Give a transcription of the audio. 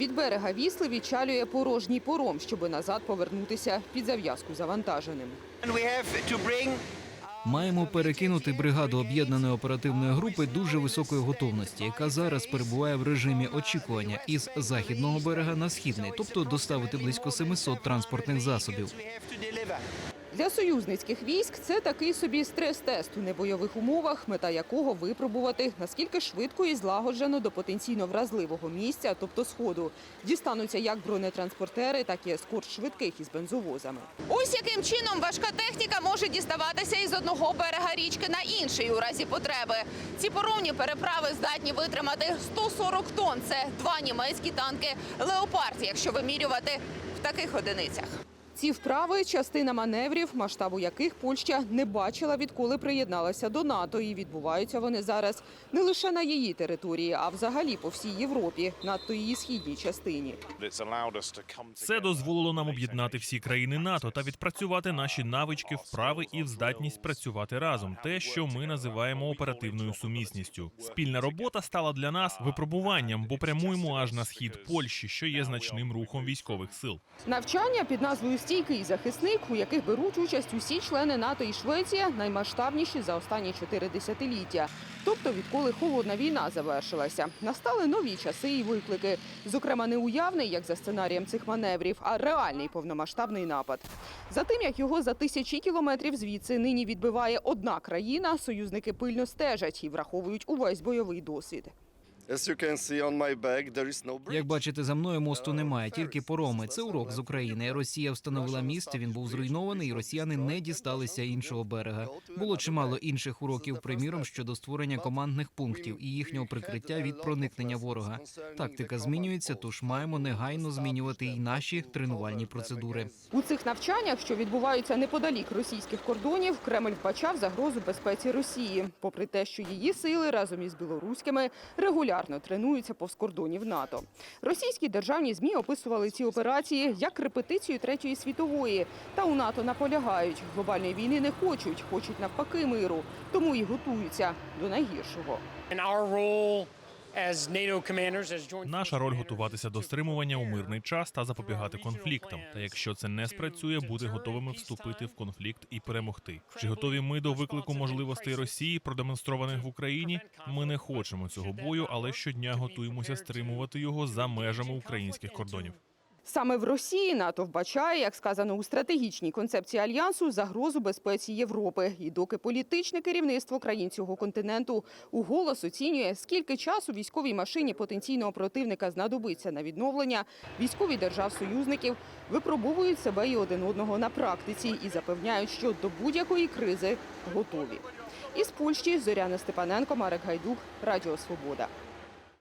Від берега Вісли відчалює порожній пором, щоби назад повернутися під зав'язку завантаженим. Маємо перекинути бригаду об'єднаної оперативної групи дуже високої готовності, яка зараз перебуває в режимі очікування із західного берега на східний, тобто доставити близько 700 транспортних засобів. Для союзницьких військ це такий собі стрес-тест у небойових умовах, мета якого випробувати, наскільки швидко і злагоджено до потенційно вразливого місця, тобто сходу, дістануться як бронетранспортери, так і ескорт швидких із бензовозами. Ось яким чином важка техніка може діставатися із одного берега річки на інший у разі потреби. Ці поровні переправи здатні витримати 140 тонн. Це два німецькі танки Леопард, якщо вимірювати в таких одиницях. Ці вправи частина маневрів, масштабу яких Польща не бачила, відколи приєдналася до НАТО. І відбуваються вони зараз не лише на її території, а взагалі по всій Європі, надто її східній частині. Це дозволило нам об'єднати всі країни НАТО та відпрацювати наші навички, вправи і здатність працювати разом. Те, що ми називаємо оперативною сумісністю. Спільна робота стала для нас випробуванням, бо прямуємо аж на схід Польщі, що є значним рухом військових сил. Навчання під назвою Стійкий захисник, у яких беруть участь усі члени НАТО і Швеція, наймасштабніші за останні чотири десятиліття. Тобто, відколи холодна війна завершилася, настали нові часи і виклики. Зокрема, не уявний, як за сценарієм цих маневрів, а реальний повномасштабний напад. За тим, як його за тисячі кілометрів звідси нині відбиває одна країна, союзники пильно стежать і враховують увесь бойовий досвід. As you can see on my back, there is no bridge. Як бачите, за мною мосту немає, тільки пороми. Це урок з України. Росія встановила міст. Він був зруйнований, і росіяни не дісталися іншого берега. Було чимало інших уроків, приміром щодо створення командних пунктів і їхнього прикриття від проникнення ворога. Тактика змінюється, тож маємо негайно змінювати і наші тренувальні процедури. У цих навчаннях, що відбуваються неподалік російських кордонів, Кремль вбачав загрозу безпеці Росії, попри те, що її сили разом із білоруськими регулярно тренуються повз кордонів НАТО. Російські державні змі описували ці операції як репетицію третьої світової. Та у НАТО наполягають, глобальної війни не хочуть, хочуть навпаки миру, тому і готуються до найгіршого. Наша роль готуватися до стримування у мирний час та запобігати конфліктам. Та якщо це не спрацює, бути готовими вступити в конфлікт і перемогти. Чи готові ми до виклику можливостей Росії, продемонстрованих в Україні? Ми не хочемо цього бою, але щодня готуємося стримувати його за межами українських кордонів. Саме в Росії НАТО вбачає, як сказано у стратегічній концепції альянсу, загрозу безпеці Європи. І доки політичне керівництво країн цього континенту у голос оцінює, скільки часу військовій машині потенційного противника знадобиться на відновлення, військові держав-союзників випробовують себе і один одного на практиці і запевняють, що до будь-якої кризи готові. Із Польщі Зоряна Степаненко, Марек Гайдук, Радіо Свобода.